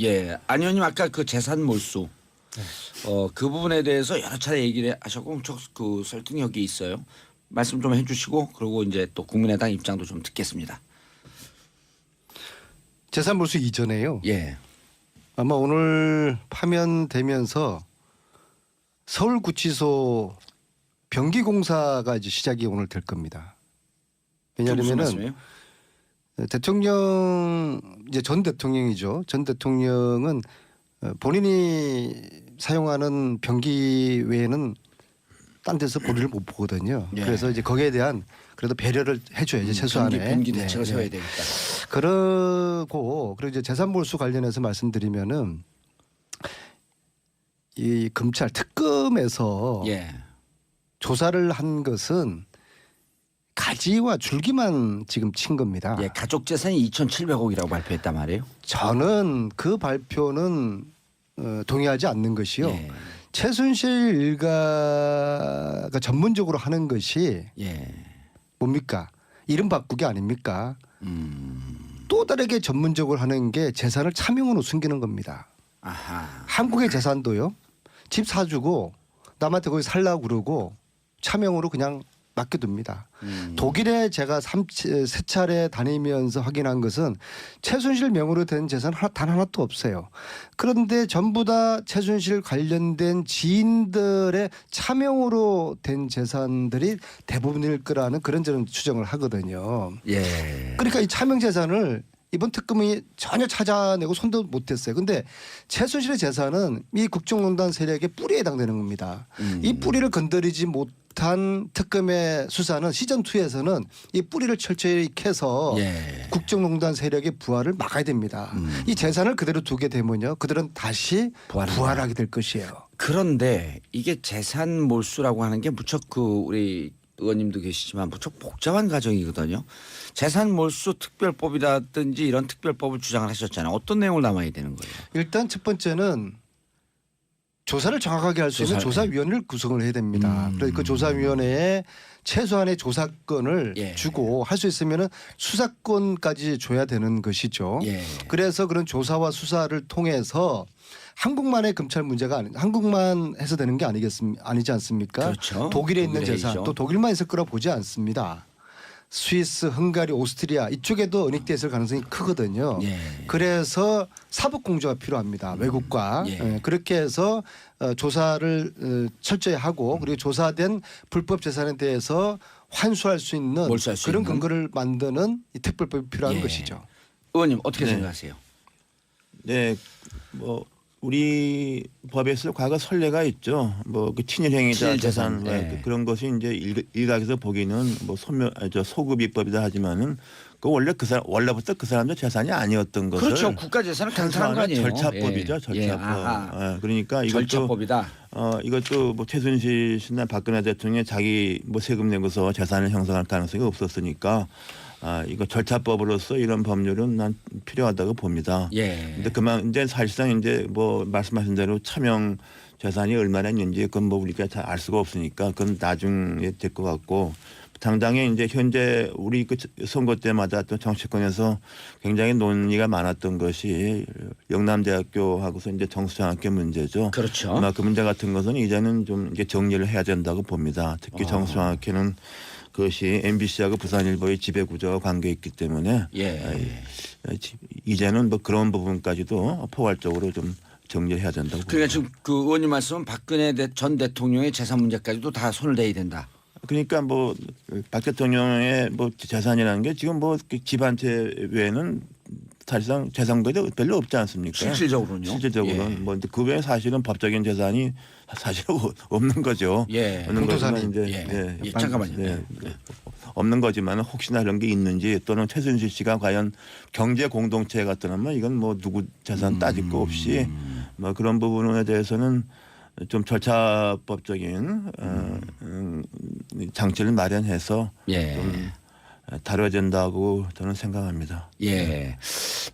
예, 안 의원님 아까 그 재산 몰수 어, 그 부분에 대해서 여러 차례 얘기를 하셨고 엄청 그 설득력이 있어요. 말씀 좀 해주시고 그리고 이제 또 국민의당 입장도 좀 듣겠습니다. 재산 몰수 이전에요. 예, 아마 오늘 파면되면서 서울구치소 변기공사가 이제 시작이 오늘 될 겁니다. 무슨 왜냐하면은 말씀이에요? 대통령 이제 전 대통령이죠. 전 대통령은 어, 본인이 사용하는 변기 외에는 딴 데서 볼일을 못 보거든요. 예. 그래서 이제 거기에 대한 그래도 배려를 해줘야죠 최소한의 변기, 변기 네, 대책을 네. 세워야 되겠다. 그러고 그리고 이제 재산 몰수 관련해서 말씀드리면은 이 검찰 특검에서 예, 조사를 한 것은 가지와 줄기만 지금 친 겁니다. 예, 가족 재산이 2,700억이라고 발표했단 말이에요. 저는 그 발표는 어, 동의하지 않는 것이요. 예, 최순실 일가가 전문적으로 하는 것이 예, 뭡니까? 이름 바꾸기 아닙니까? 음, 또 다르게 전문적으로 하는 게 재산을 차명으로 숨기는 겁니다. 아하, 한국의 재산도요. 집 사주고 남한테 거기 살라고 그러고 차명으로 그냥 맡겨둡니다. 음, 독일에 제가 삼, 세 차례 다니면서 확인한 것은 최순실 명으로 된 재산 하나, 단 하나도 없어요. 그런데 전부 다 최순실 관련된 지인들의 차명으로 된 재산들이 대부분일 거라는 그런 저는 추정을 하거든요. 예, 그러니까 이 차명 재산을 이번 특검이 전혀 찾아내고 손도 못했어요. 근데 최순실의 재산은 이 국정농단 세력의 뿌리에 해당되는 겁니다. 음. 이 뿌리를 건드리지 못 한 특검의 수사는 시즌 2에서는 이 뿌리를 철저히 캐서 예. 국정농단 세력의 부활을 막아야 됩니다. 음. 이 재산을 그대로 두게 되면요, 그들은 다시 부활한다. 부활하게 될 것이에요. 그런데 이게 재산 몰수라고 하는 게 무척 그 우리 의원님도 계시지만 무척 복잡한 과정이거든요. 재산 몰수 특별법이라든지 이런 특별법을 주장을 하셨잖아요. 어떤 내용을 담아야 되는 거예요? 일단 첫 번째는 조사를 정확하게 할 수 있는 조사, 조사위원회를 구성을 해야 됩니다. 음. 그래서 그 조사위원회에 최소한의 조사권을 예. 주고 할 수 있으면은 수사권까지 줘야 되는 것이죠. 예. 그래서 그런 조사와 수사를 통해서 한국만의 검찰 문제가 아니 한국만 해서 되는 게 아니겠습 아니지 않습니까? 그렇죠. 독일에 있는 독일에 재산 있죠. 또 독일만 있을 거라 보지 않습니다. 스위스, 흥가리, 오스트리아 이쪽에도 은닉돼 있을 가능성이 크거든요. 예. 그래서 사법 공조가 필요합니다. 외국과 예. 예, 그렇게 해서 어, 조사를 어, 철저히 하고 그리고 조사된 불법 재산에 대해서 환수할 수 있는 몰수할 수 그런 있는. 근거를 만드는 이 특별법이 필요한 예. 것이죠. 의원님 어떻게 네. 생각하세요? 네, 뭐 우리 법에서 과거 선례가 있죠. 뭐 그 친일행위자 친일 재산, 재산 네. 그- 그런 것이 이제 일, 일각에서 보기는 뭐 소멸 아, 저 소급 입법이다 하지만은 그 원래 그 사람 원래부터 그 사람들 재산이 아니었던 것을 그렇죠. 국가 재산을 강탈한 거 아니에요. 절차법이죠. 예. 절차법. 예. 아하. 예, 그러니까 이것도 절차법이다. 어 이것도 뭐 최순실 씨나 박근혜 대통령이 자기 뭐 세금 내고서 재산을 형성할 가능성이 없었으니까 아 이거 절차법으로서 이런 법률은 난 필요하다고 봅니다. 예. 근데 그만 이제 사실상 이제 뭐 말씀하신 대로 차명 재산이 얼마나 있는지 그건 뭐 우리가 잘 알 수가 없으니까 그건 나중에 될 것 같고 당장에 이제 현재 우리 그 선거 때마다 또 정치권에서 굉장히 논의가 많았던 것이 영남대학교하고서 이제 정수장학교 문제죠. 그렇죠. 아마 그 문제 같은 것은 이제는 좀 이제 정리를 해야 된다고 봅니다. 특히 어. 정수장학교는 그것이 MBC하고 부산일보의 지배 구조와 관계 있기 때문에 예. 이제는 뭐 그런 부분까지도 포괄적으로 좀 정리를 해야 된다고. 그러니까 지금 그 의원님 말씀은 박근혜 대- 전 대통령의 재산 문제까지도 다 손을 대야 된다. 그러니까 뭐 박 대통령의 뭐 재산이라는 게 지금 뭐그 집한 채 외에는 사실상 재산도 별로 없지 않습니까? 실질적으로는요. 실질적으로는 예. 뭐 그 외에 사실은 법적인 재산이 사실 없는 거죠. 예. 없는 거지만 이제 예. 예, 반- 잠깐만요. 네. 예. 없는 거지만 혹시나 그런 게 있는지 또는 최순실 씨가 과연 경제 공동체가 떠나면 이건 뭐 누구 재산 따질 거 없이 음. 뭐 그런 부분에 대해서는 좀 절차법적인 어, 음, 장치를 마련해서 예. 좀 다뤄야 된다고 저는 생각합니다. 예.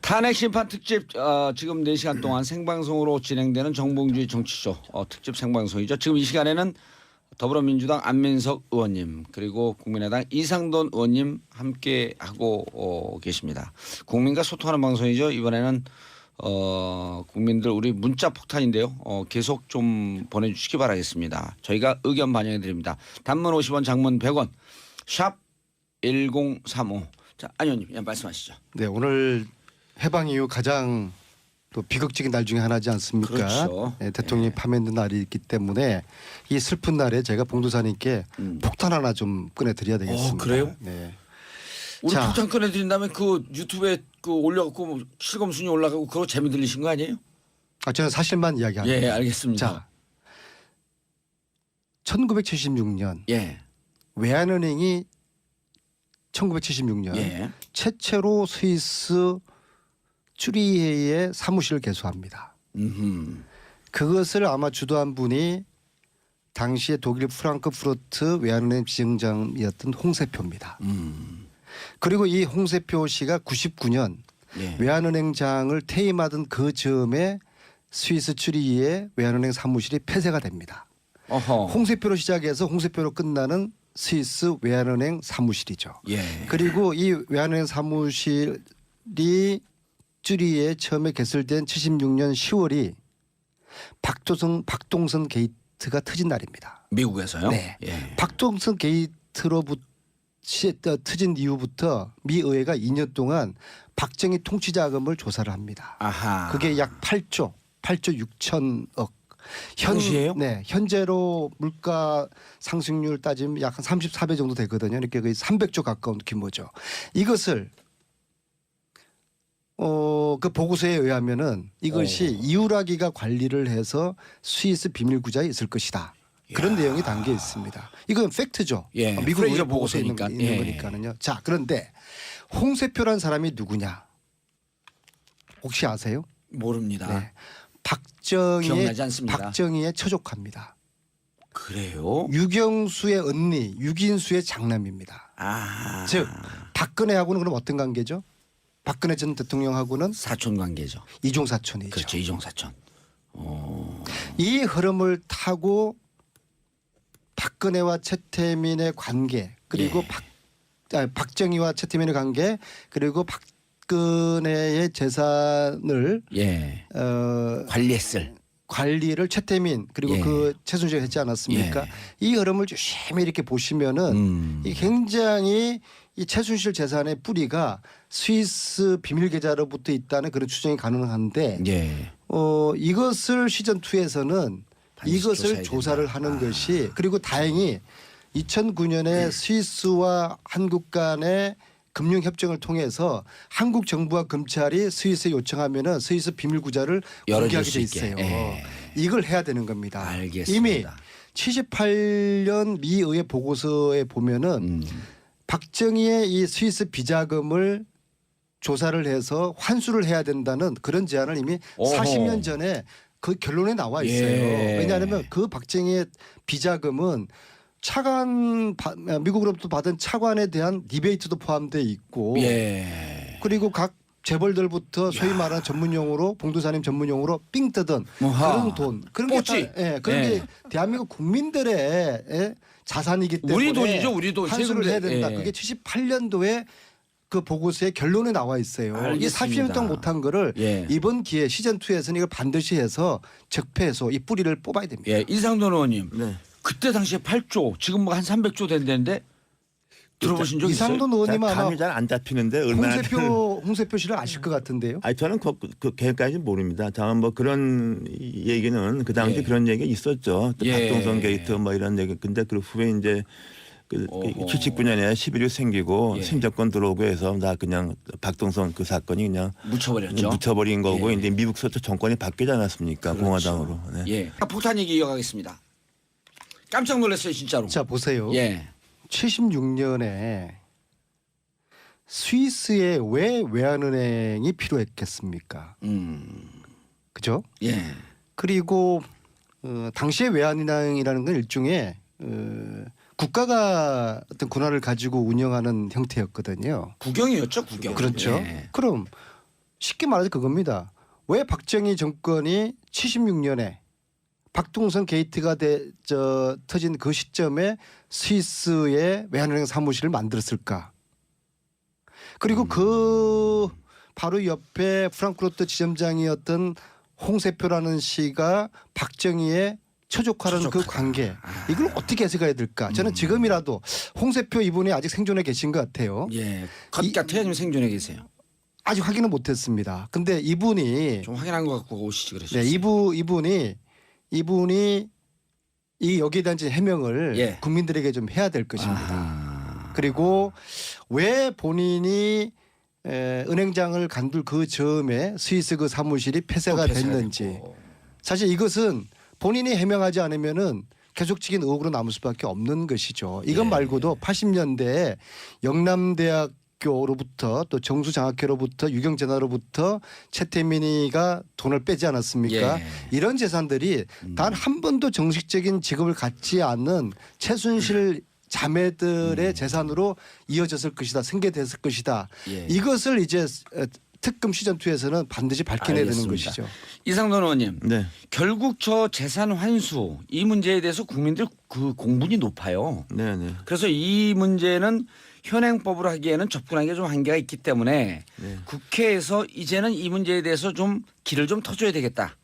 탄핵 심판 특집 어, 지금 4시간 동안 생방송으로 진행되는 정봉주의 정치쇼 어, 특집 생방송이죠. 지금 이 시간에는 더불어민주당 안민석 의원님 그리고 국민의당 이상돈 의원님 함께 하고 어, 계십니다. 국민과 소통하는 방송이죠. 이번에는 어, 국민들 우리 문자 폭탄인데요. 어, 계속 좀 보내주시기 바라겠습니다. 저희가 의견 반영해 드립니다. 단문 50원, 장문 100원, 샵 1035. 자, 안현님, 예, 말씀하시죠. 네, 오늘 해방 이후 가장 또 비극적인 날 중에 하나지 않습니까? 그렇죠. 네, 대통령이 파면된 날이 있기 때문에 이 슬픈 날에 제가 봉도사님께 음. 폭탄 하나 좀 꺼내드려야 되겠습니다. 어, 그래요? 네. 우리 자. 폭탄 꺼내드린 다음에 그 유튜브에 그 올려갖고 뭐 실검 순위 올라가고 그거 재미 들리신 거 아니에요? 아, 저는 사실만 이야기합니다. 예, 알겠습니다. 자, 1976년 예, 외환은행이 1976년 예. 최초로 스위스 쭈리히에 사무실을 개소합니다. 음, 그것을 아마 주도한 분이 당시에 독일 프랑크푸르트 외환은행 지점장이었던 홍세표입니다. 음, 그리고 이 홍세표 씨가 99년 예. 외환은행장을 퇴임하던 그 즈음에 스위스 쭈리히에 외환은행 사무실이 폐쇄가 됩니다. 어허. 홍세표로 시작해서 홍세표로 끝나는 스위스 외환은행 사무실이죠. 예. 그리고 이 외환은행 사무실이 쭈리에 처음에 개설된 76년 10월이 박도성 박동선 게이트가 터진 날입니다. 미국에서요? 네. 예. 박동선 게이트로부터 터진 이후부터 미 의회가 2년 동안 박정희 통치 자금을 조사를 합니다. 아하. 그게 약 8조, 8조 6천억. 당시에요? 네, 현재로 물가 상승률 따지면 약 한 34배 정도 되거든요. 이렇게 거의 300조 가까운 규모죠. 이것을 어, 그 보고서에 의하면은 이것이 어. 이우라기가 관리를 해서 스위스 비밀 구자에 있을 것이다. 그런 이야. 내용이 담겨 있습니다. 이건 팩트죠. 예, 미국 프레이저 의회 보고서에 있는, 보고서니까. 있는 예. 거니까는요. 자, 그런데 홍세표란 사람이 누구냐? 혹시 아세요? 모릅니다. 네. 박정희의 기억나지 않습니다. 박정희의 처족합니다. 그래요? 유경수의 언니 유긴수의 장남입니다. 아. 즉 박근혜하고는 그럼 어떤 관계죠? 박근혜 전 대통령하고는 사촌 관계죠. 이종 사촌이죠. 그렇죠. 이종 사촌. 어. 이 흐름을 타고 박근혜와 최태민의 관계 그리고 예. 박, 아, 박정희와 최태민의 관계 그리고 박 근혜의 재산을 예. 어, 관리했을. 관리를 최태민 그리고 예. 그 최순실이 했지 않았습니까? 예. 이 흐름을 유심히 이렇게 보시면은 음. 이 굉장히 이 최순실 재산의 뿌리가 스위스 비밀 계좌로부터 있다는 그런 추정이 가능한데 예. 어 이것을 시즌 2에서는 반드시 이것을 조사를 된다. 하는 아. 것이 그리고 다행히 2009년에 스위스와 한국 간의 금융 협정을 통해서 한국 정부와 검찰이 스위스에 요청하면은 스위스 비밀 구자를 열어줄 공개하게 수 돼 있게. 있어요. 예. 이걸 해야 되는 겁니다. 알겠습니다. 이미 78년 미 의회 보고서에 보면은 음. 박정희의 이 스위스 비자금을 조사를 해서 환수를 해야 된다는 그런 제안을 이미 어허. 40년 전에 그 결론에 나와 있어요. 예. 왜냐하면 그 박정희의 비자금은 차관 바- 미국으로부터 받은 차관에 대한 디베이트도 포함돼 있고 예. 그리고 각 재벌들부터 소위 말하는 전문용어로 봉도사님 전문용어로 삥 뜨던 뭐하. 그런 돈 그런 뽀찌. 게 다, 예, 그런 예. 게 대한민국 국민들의 예, 자산이기 때문에 우리 돈이죠, 우리 돈. 환수를 세금들. 해야 된다. 예. 그게 78년도에 그 보고서의 결론에 나와 있어요. 이게 알겠습니다. 40년 동안 못한 거를 예. 이번 기회 시즌 2에서는 이걸 반드시 해서 적폐해서 이 뿌리를 뽑아야 됩니다. 예. 이상돈 의원님. 네. 그때 당시에 8조, 지금 뭐 한 300조 된다는데 들어보신 적 있어요? 이상돈 의원님 자, 아마 감이 잘 안 잡히는데 얼마나 홍세표 홍세표 씨를 아실 것 같은데요. 아니 저는 그, 그 계획까지 모릅니다. 다만 뭐 그런 이- 얘기는 그 당시 예. 그런 얘기 가 있었죠. 또 예. 박동선 게이트 뭐 이런 얘기. 근데 그 후에 이제 그 어허. 79년에 11일 생기고 예. 심정권 들어오고 해서 나 그냥 박동선 그 사건이 그냥 묻혀버렸죠. 묻혀버린 거고 예. 이제 미국서 정권이 바뀌지 않았습니까 그렇죠. 공화당으로. 네. 예. 폭탄 얘기 이어가겠습니다. 깜짝 놀랐어요, 진짜로. 자 보세요. 예. 76년에 스위스에 왜 외환은행이 필요했겠습니까? 음. 그죠? 예. 그리고 어, 당시의 외환은행이라는 건 일종의 어, 국가가 어떤 권한을 가지고 운영하는 형태였거든요. 구경이었죠, 구경. 그렇죠. 예. 그럼 쉽게 말해서 그겁니다. 왜 박정희 정권이 76년에 박동선 게이트가 돼, 저, 터진 그 시점에 스위스의 외환은행 사무실을 만들었을까? 그리고 그 바로 옆에 프랑크푸르트 지점장이었던 홍세표라는 씨가 박정희의 처족하는 그. 관계 아. 이걸 어떻게 해석해야 될까? 저는 음. 지금이라도 홍세표 이분이 아직 생존해 계신 것 같아요. 예. 겉 같아요, 아니면 생존해 계세요? 아직 확인은 못했습니다. 근데 이분이 좀 확인한 것 같고 오시지 그러셨어요. 네, 이분 이분이 이분이 이 여기에 대한 해명을 예. 국민들에게 좀 해야 될 것입니다. 아하. 그리고 왜 본인이 에, 은행장을 간둘 그 즈음에 스위스 그 사무실이 폐쇄가 됐는지 됐고. 사실 이것은 본인이 해명하지 않으면은 계속적인 의혹으로 남을 수밖에 없는 것이죠. 이것 예. 말고도 80년대에 영남대학 교로부터 또 정수 장학회로부터 유경재나로부터 최태민이가 돈을 빼지 않았습니까? 예. 이런 재산들이 음. 단한 번도 정식적인 직업을 갖지 않는 최순실 자매들의 음. 재산으로 이어졌을 것이다, 승계됐을 것이다. 예. 이것을 이제 어, 특검 시즌 2에서는 반드시 밝혀내야 되는 알겠습니다. 것이죠. 이상돈 의원님, 네. 결국 저 재산 환수 이 문제에 대해서 국민들 그 공분이 높아요. 네, 네. 그래서 이 문제는 현행법으로 하기에는 접근하기가 좀 한계가 있기 때문에 네. 국회에서 이제는 이 문제에 대해서 좀 길을 좀 터줘야 되겠다.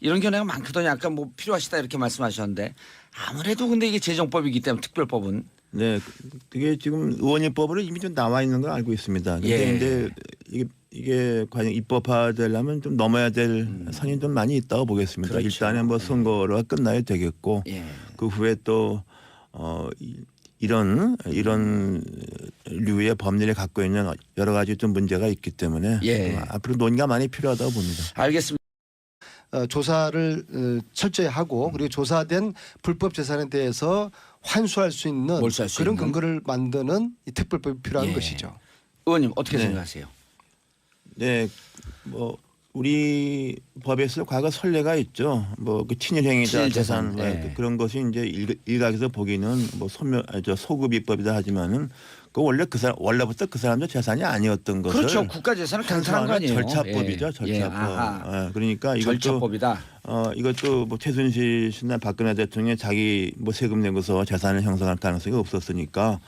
이런 견해가 많거든요. 아까 뭐 필요하시다 이렇게 말씀하셨는데 아무래도 근데 이게 재정법이기 때문에 특별법은 네, 그게 지금 의원입법으로 이미 좀 나와 있는 걸 알고 있습니다. 근데 예. 이제 이게 이게 과연 입법화되려면 좀 넘어야 될 선이 좀 많이 있다고 보겠습니다. 음. 그렇죠. 일단은 뭐 선거가 끝나야 되겠고 예. 그 후에 또 어, 이- 이런 이런 류의 법률에 갖고 있는 여러 가지 좀 문제가 있기 때문에 예. 좀 앞으로 논의가 많이 필요하다고 봅니다. 알겠습니다. 어, 조사를 어, 철저히 하고 그리고 조사된 불법 재산에 대해서 환수할 수 있는 몰수할 수 그런 있는. 근거를 만드는 이 특별법이 필요한 예. 것이죠. 의원님 어떻게 네. 생각하세요? 네, 뭐 우리 법에서 과거 선례가 있죠. 뭐 그 친일행위자 친일 재산 재산, 네, 네. 그- 그런 것이 이제 일- 일각에서 보기는 뭐 소멸 아, 저 소급 입법이다 하지만은 그 원래 그 사람 원래부터 그 사람들 재산이 아니었던 것을 그렇죠. 국가 재산을 간사한 거 환수하는 아니에요. 절차법이죠. 예. 절차법. 예. 아하. 예, 그러니까 이것도 절차법이다. 어 이것도 뭐 최순실 씨나 박근혜 대통령이 자기 뭐 세금 내고서 재산을 형성할 가능성이 없었으니까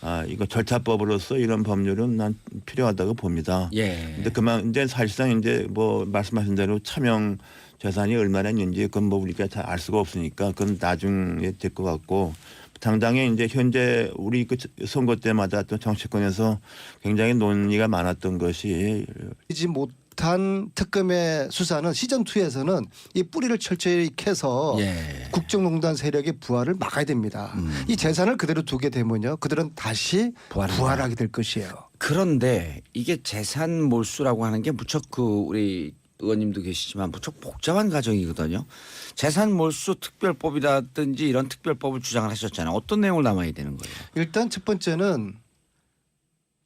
아 이거 절차법으로서 이런 법률은 난 필요하다고 봅니다. 예. 근데 그만 이제 사실상 이제 뭐 말씀하신 대로 차명 재산이 얼마나 있는지 그건 뭐 우리가 잘 알 수가 없으니까 그건 나중에 될 것 같고 당장에 이제 현재 우리 그 선거 때마다 또 정치권에서 굉장히 논의가 많았던 것이 이지 못한 특검의 수사는 시즌 2에서는 이 뿌리를 철저히 캐서 예. 국정농단 세력의 부활을 막아야 됩니다. 음. 이 재산을 그대로 두게 되면요, 그들은 다시 부활한다. 부활하게 될 것이에요. 그런데 이게 재산 몰수라고 하는 게 무척 그 우리 의원님도 계시지만 무척 복잡한 과정이거든요. 재산 몰수 특별법이라든지 이런 특별법을 주장을 하셨잖아요. 어떤 내용을 담아야 되는 거예요? 일단 첫 번째는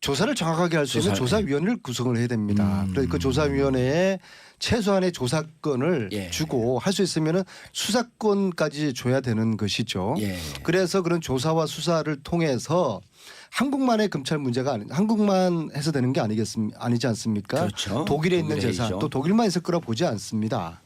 조사를 정확하게 할 수 있는 조사, 조사위원회를 구성을 해야 됩니다. 음. 그래서 그 조사위원회에 최소한의 조사권을 예. 주고 할 수 있으면 수사권까지 줘야 되는 것이죠. 예. 그래서 그런 조사와 수사를 통해서 한국만의 검찰 문제가 아니 한국만 해서 되는 게 아니겠습 아니지 않습니까? 그렇죠. 독일에 있는 재산 있죠. 또 독일만 있을 거라 보지 않습니다.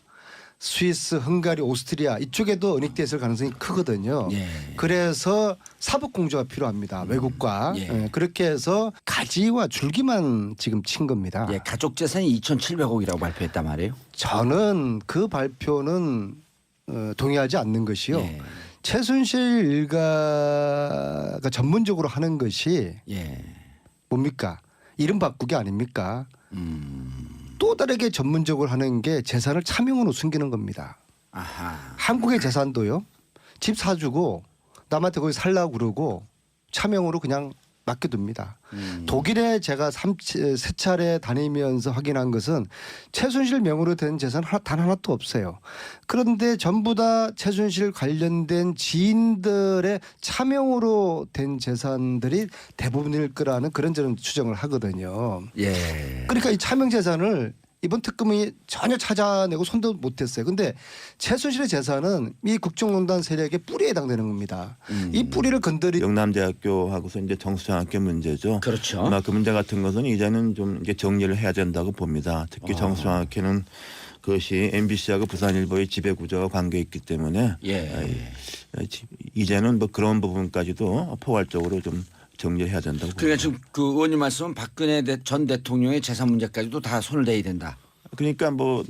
스위스, 흥가리, 오스트리아 이쪽에도 은닉돼 있을 가능성이 크거든요. 예. 그래서 사법 공조가 필요합니다. 외국과 예. 예, 그렇게 해서 가지와 줄기만 지금 친 겁니다. 예, 가족 재산이 2,700억이라고 발표했단 말이에요. 저는 그 발표는 어, 동의하지 않는 것이요. 예. 최순실 일가가 전문적으로 하는 것이 예. 뭡니까? 이름 바꾸기 아닙니까? 음. 또 다르게 전문적으로 하는 게 재산을 차명으로 숨기는 겁니다. 아하. 한국의 재산도요. 집 사주고 남한테 거기 살라고 그러고 차명으로 그냥 맡겨둡니다. 음. 독일에 제가 삼, 세 차례 다니면서 확인한 것은 최순실 명으로 된 재산 하나, 단 하나도 없어요. 그런데 전부 다 최순실 관련된 지인들의 차명으로 된 재산들이 대부분일 거라는 그런 저는 추정을 하거든요. 예. 그러니까 이 차명 재산을 이번 특검이 전혀 찾아내고 손도 못했어요. 근데 최순실의 재산은 이 국정농단 세력의 뿌리에 해당되는 겁니다. 음. 이 뿌리를 건드리 영남대학교하고서 이제 정수장학교 문제죠. 그렇죠. 아마 그 문제 같은 것은 이제는 좀 이제 정리를 해야 된다고 봅니다. 특히 어. 정수장학회는 그것이 MBC하고 부산일보의 지배 구조와 관계 있기 때문에 예. 지- 이제는 뭐 그런 부분까지도 포괄적으로 좀 정리해야 된다고. 그러니까 지금 그 의원님 말씀은 박근혜 대- 전 대통령의 재산 문제까지도 다 손을 대야 된다. 그러니까 뭐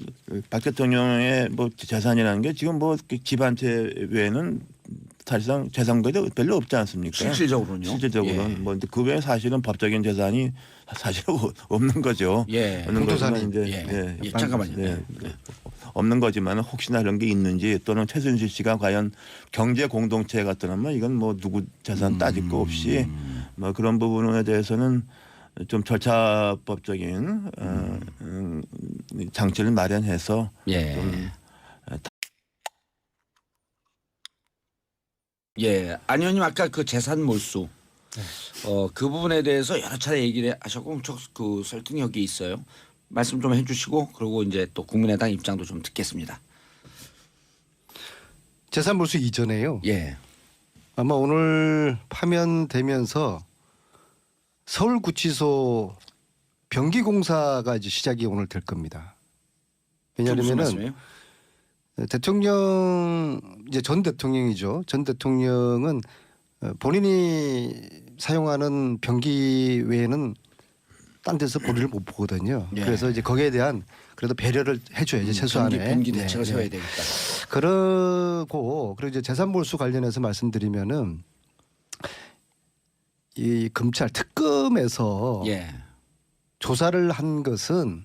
박 대통령의 뭐 재산이라는 게 지금 뭐그 집안채 외에는 사실상 재산거래 별로 없지 않습니까? 실질적으로는요. 실질적으로는 예. 뭐 근데 그 외에 사실은 법적인 재산이 사실 없는 거죠. 예. 없는. 거지만 이제 예. 예, 잠깐만요. 네. 네. 없는 거지만 혹시나 그런 게 있는지 또는 최순실 씨가 과연 경제 공동체가 떠나면 이건 뭐 누구 재산 따질 거 없이 뭐 그런 부분에 대해서는 좀 절차법적인 어, 음, 장치를 마련해서 예. 좀 예. 안 의원님 아까 그 재산 몰수 어, 그 부분에 대해서 여러 차례 얘기를 하셨고 엄청 그 설득력이 있어요. 말씀 좀 해주시고 그리고 이제 또 국민의당 입장도 좀 듣겠습니다. 재산 몰수 이전에요. 예. 아마 오늘 파면되면서 서울구치소 변기공사가 이제 시작이 오늘 될 겁니다. 왜냐하면은? 대통령 이제 전 대통령이죠. 전 대통령은 어, 본인이 사용하는 변기 외에는 딴 데서 볼일을 못 보거든요. 예. 그래서 이제 거기에 대한 그래도 배려를 해줘야지 최소한의 변기, 변기 대책을 네, 세워야 네. 되겠다. 그러고 그리고 이제 재산 몰수 관련해서 말씀드리면은 이 검찰 특검에서 예. 조사를 한 것은